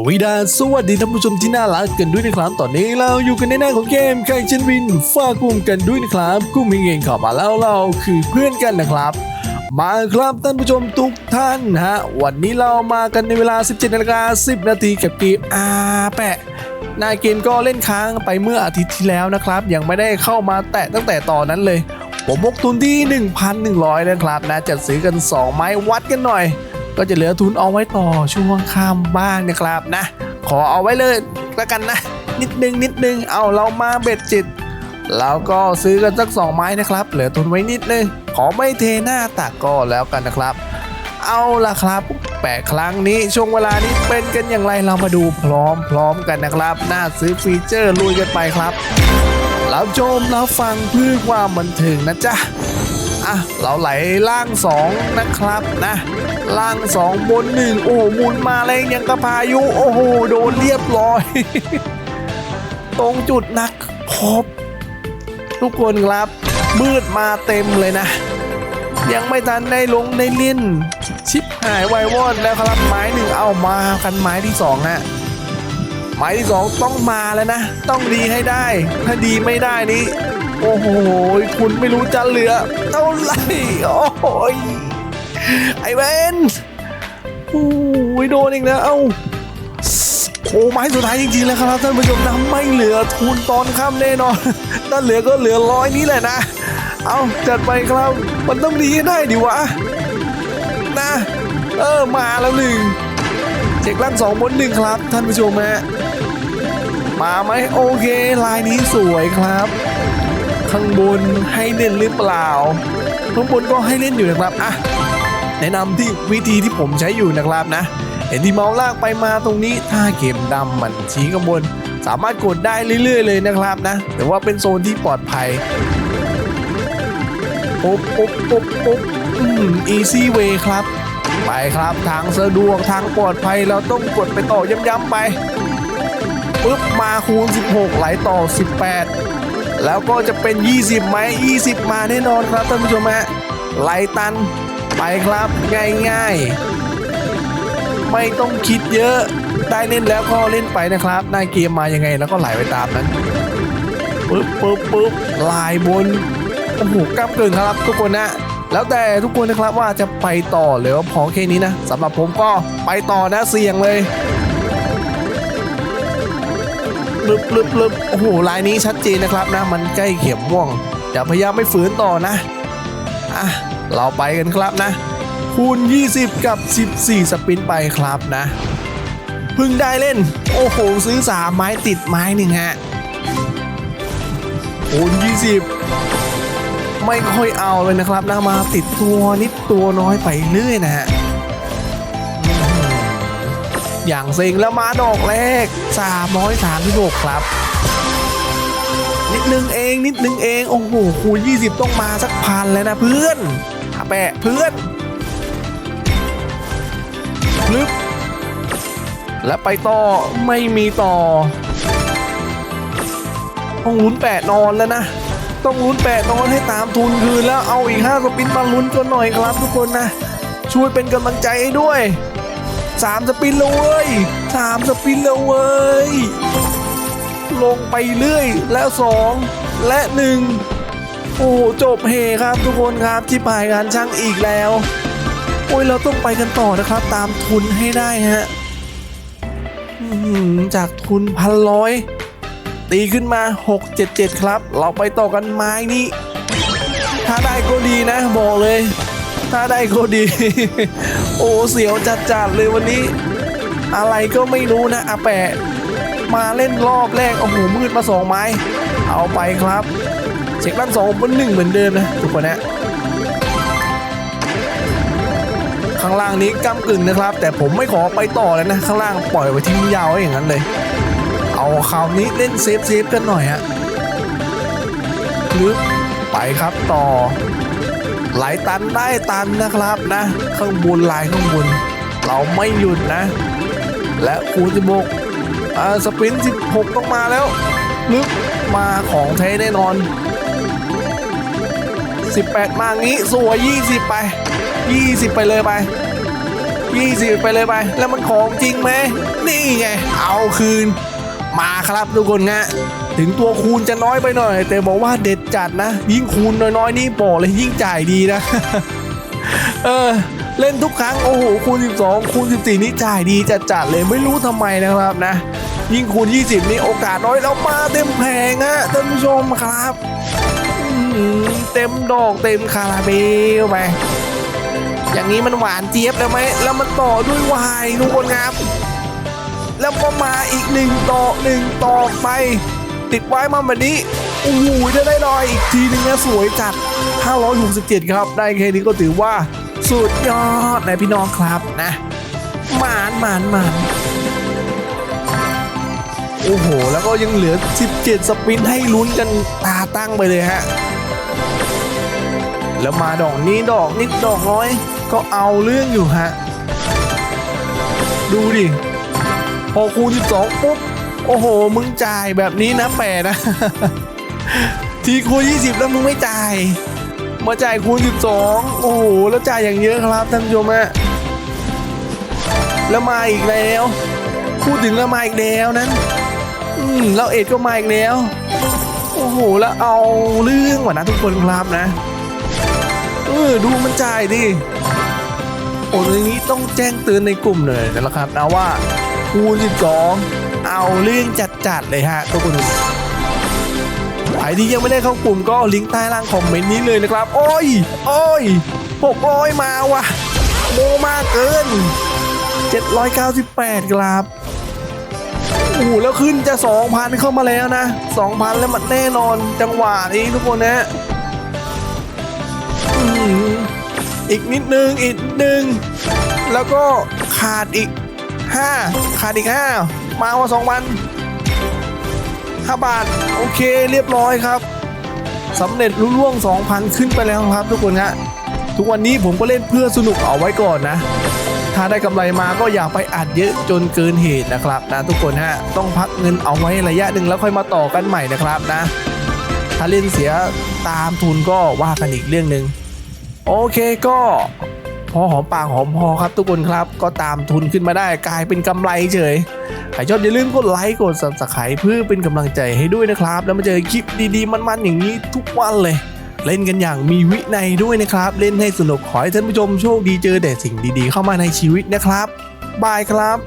สวีดาสวัสดีท่านผู้ชมที่น่ารักกันด้วยนะครับตอนนี้เราอยู่กันในหน้าของเกมแข่งชินวินฝากกลุ่มกันด้วยนะครับกลุ่มเองเข้ามาแล้วเราคือเพื่อนกันนะครับ มาครับท่านผู้ชมทุกท่านฮะวันนี้เรามากันในเวลา 17นาฬิกา10 นาทีกับเกมอาแปะนายเกมก็เล่นค้างไปเมื่ออาทิตย์ที่แล้วนะครับ ยังไม่ได้เข้ามาแตะตั้งแต่ตอนนั้นเลย ผมมกทุนที่ 1,100นะครับนะจะซื้อกัน 2 ไม้วัดกันหน่อย ก็จะเหลือทุนเอาไว้ต่อช่วงข้ามบ้านนะครับนะ ขอเอาไว้เลยแล้วกันนะ นิดนึงนิดนึงเอาเรามาเบ็ดจิตแล้วก็ซื้อกันสักสองไม้นะครับ เหลือทุนไว้นิดนึงขอไม่เทหน้าตักก็แล้วกันนะครับ เอาล่ะครับแปดครั้งนี้ช่วงเวลานี้เป็นกันอย่างไรเรามาดูพร้อมๆกันนะครับน่าซื้อฟีเจอร์ลุยกันไปครับรับชมรับฟังเพื่อความบันเทิงนะจ๊ะ อะเราไหลล่างสองนะครับนะล่างสองบนหนึ่งโอ้โหหมุนมาแรงยังกระพายุ โอ้โห โดนเรียบร้อย ตรงจุดนักพบ ทุกคนครับ มืดมาเต็มเลยนะ ยังไม่ทันได้ลงได้เล่น ชิปหายไววอดแล้วครับไม้หนึ่งเอามากันไม้ที่สองฮะไม้ที่สองต้องมาแล้วนะ ต้องดีให้ได้ ถ้าดีไม่ได้นี้ โอ้โห คุณไม่รู้จะเหลือเท่าไหร่ โอ้ย ไอเวนโอ้ยโดนอีกแล้ว เอ้าโอ้ไม้สุดท้ายจริงๆแล้วครับท่านผู้ชมนะไม่เหลือทุนตอนค่ำแน่นอนถ้าเหลือก็เหลือร้อยนี้แหละนะ เอาจัดไปครับ มันต้องดีให้ได้ดิวะ นะ เออมาแล้วหนึ่งเช็คล่างสองบนหนึ่งครับ ท่านผู้ชมฮะมาไหมโอเคลายนี้สวยครับ ข้างบนให้เล่นหรือเปล่า ข้างบนก็ให้เล่นอยู่นะครับอะแนะนำที่วิธีที่ผมใช้อยู่นะครับนะ เห็นที่เมาส์ลากไปมาตรงนี้ถ้าเกมดำมันชี้ข้างบน สามารถกดได้เรื่อย ๆ เลยนะครับนะแต่ว่าเป็นโซนที่ปลอดภัยปุ๊บปุ๊บปุ๊บปุ๊บอืม easy way ครับ ไปครับทางสะดวกทางปลอดภัยเราต้องกดไปต่อย้ำๆไปปุ๊บมาคูณ 16 ไหลต่อ 18 แล้วก็จะเป็น 20 ไหม 20 มาแน่นอนครับท่านผู้ชมฮะไหลตันไปครับง่ายๆ ไม่ต้องคิดเยอะได้เล่นแล้วก็เล่นไปนะครับหน้าเกมมายังไงแล้วก็ไหลไปตามนั้นปุ๊บปุ๊บปุ๊บลายบนโอ้โหกำกึ่งครับทุกคนนะแล้วแต่ทุกคนนะครับว่าจะไปต่อหรือว่าพอแค่นี้นะสำหรับผมก็ไปต่อนะเสี่ยงเลย ลึบลึบลึบโอ้โหลายนี้ชัดเจนนะครับนะ มันใกล้เข็มม่วงอย่าพยายามไม่ฝืนต่อนะอะเราไปกันครับนะ คูณ 20 กับ 14 สปินไปครับนะพิ่งได้เล่น โอ้โห ซื้อ 3 ไม้ติดไม้หนึ่งฮะคูณ 20 ไม่ค่อยเอาเลยนะครับนะมาติดตัวนิดตัวน้อยไปเรื่อยนะฮะ อย่างเซ็งแล้วมาดอกแรก 336 ครับ นิดนึงเองนิดนึงเอง โอ้โหคูณ20 ต้องมาสักพันแล้วนะเพื่อนอาแปะเพื่อนลึบแล้วไปต่อไม่มีต่อ ต้องลุ้นแปะนอนแล้วนะ ต้องลุ้นแปะนอนให้ตามทุนคืนแล้วเอาอีก5สปินมาลุ้นกันหน่อยครับทุกคนนะ ช่วยเป็นกำลังใจให้ด้วย สามสปินแล้วเว้ยสามสปินแล้วเว้ยลงไปเรื่อยแล้วสองและหนึ่งโอ้โหจบเฮครับทุกคนครับที่ปลายงานช่างอีกแล้ว โอ้ยเราต้องไปกันต่อนะครับ ตามทุนให้ได้ฮะจากทุนพันร้อยตีขึ้นมา 677 ครับ เราไปต่อกันไม้นี้ ถ้าได้ก็ดีนะ บอกเลย ถ้าได้ก็ดี โอ้เสียวจัดๆเลยวันนี้ อะไรก็ไม่รู้นะอาแปะ มาเล่นรอบแรกโอ้โหมืดมาสองไม้ เอาไปครับ เช็คล่างสองบนหนึ่งเหมือนเดิมนะทุกคนนะข้างล่างนี้ก้ากึ่งนะครับ แต่ผมไม่ขอไปต่อแล้วนะข้างล่างปล่อยไว้ทิ้งยาวไว้อย่างนั้นเลย เอาคราวนี้เล่นเซฟเซฟกันหน่อยฮะลึกไปครับต่อ หลตันได้ตันนะครับนะข้างบนลายข้างบน เราไม่หยุดนะ และคูณ16อ่าสปรินต์16 ต้องมาแล้ว ลึกมาของแท้แน่นอน 18 มางี้สวย20 ไป 20 ไปเลยไป 20 ไปเลยไป แล้วมันของจริงไหมนี่ไง เอาคืนมาครับทุกคนฮะ ถึงตัวคูณจะน้อยไปหน่อย แต่บอกว่าเด็ดจัดนะ ยิ่งคูณน้อยๆนี่บอกเลยยิ่งจ่ายดีนะ เออเล่นทุกครั้ง โอ้โหคูณ 12 คูณ 14 นี่จ่ายดีจัดๆเลยไม่รู้ทำไมนะครับนะ ยิ่งคูณ 20 นี่โอกาสน้อยแล้วมาเต็มแผงฮะท่านผู้ชมครับเต็มดอกเต็มคาราเบลไปอย่างนี้มันหวานเจี๊ยบแล้วไหมแล้วมันต่อด้วยวายทุกคนครับ แล้วก็มาอีกหนึ่งต่อหนึ่งต่อไป ติดไว้มาแบบนี้โอ้โหจะได้ลอยอีกทีหนึงนะสวยจัด 567 ครับ ได้แค่นี้ก็ถือว่า สุดยอดนะพี่น้องครับนะหมานหมานหมานโอ้โห แล้วก็ยังเหลือ 17 สปินให้ลุ้นกันตาตั้งไปเลยฮะ แล้วมาดอกนี้ดอกนิดดอกน้อย ก็เอาเรื่องอยู่ฮะ ดูดิ พอคูณ12ปุ๊บ โอ้โห มึงจ่ายแบบนี้นะแปดนะ ทีคูณ20แล้วมึงไม่จ่าย มาจ่ายคูณ12โอ้โห แล้วจ่ายอย่างเยอะครับท่านผู้ชมฮะแล้วมาอีกแล้วพูดถึงแล้วมาอีกแล้วนั้นอืมแล้วเอ็ดก็มาอีกแล้ว โอ้โห แล้วเอาเรื่องว่ะนะทุกคนครับนะ เออ ดูมันจ่ายดิโอ้ยนี้ต้องแจ้งเตือนในกลุ่มเลยนะครับนะว่าคูณ12 เอาเรื่องจัดๆเลยฮะทุกคนใครที่ยังไม่ได้เข้ากลุ่มก็ลิงก์ใต้ล่างคอมเมนต์นี้เลยนะครับ โอ้ย โอ้ย600มาว่ะโมมากเกิน 798 ครับโอ้โหแล้วขึ้นจะ 2,000 เข้ามาแล้วนะ 2,000 แล้วมันแน่นอนจังหวะนี้ทุกคนนะอืมอีกนิดนึง อีกนิดนึง แล้วก็ขาดอีก 5ขาดอีก 5 มาว่า2 0 0 0 5บาท โอเคเรียบร้อยครับสำเร็จรุ่ล่วง 2,000 ขึ้นไปแล้วครับทุกคนฮะทุกวันนี้ผมก็เล่นเพื่อสนุกเอาไว้ก่อนนะ ถ้าได้กำไรมาก็อย่าไปอัดเยอะจนเกินเหตุนะครับนะทุกคนฮะต้องพักเงินเอาไว้ระยะหนึ่งแล้วค่อยมาต่อกันใหม่นะครับนะ ถ้าเล่นเสียตามทุนก็ว่ากันอีกเรื่องหนึ่งโอเคก็ พอหอมปากหอมคอครับทุกคนครับ ก็ตามทุนขึ้นมาได้กลายเป็นกำไรเฉยใครชอบอย่าลืมกดไลค์กดซับสไครป์เพื่อเป็นกำลังใจให้ด้วยนะครับ แล้วมาเจอคลิปดีๆ มันๆอย่างนี้ทุกวันเลย เล่นกันอย่างมีวินัยด้วยนะครับ เล่นให้สนุกขอให้ท่านผู้ชมโชคดีเจอแต่สิ่งดีๆ เข้ามาในชีวิตนะครับบายครับ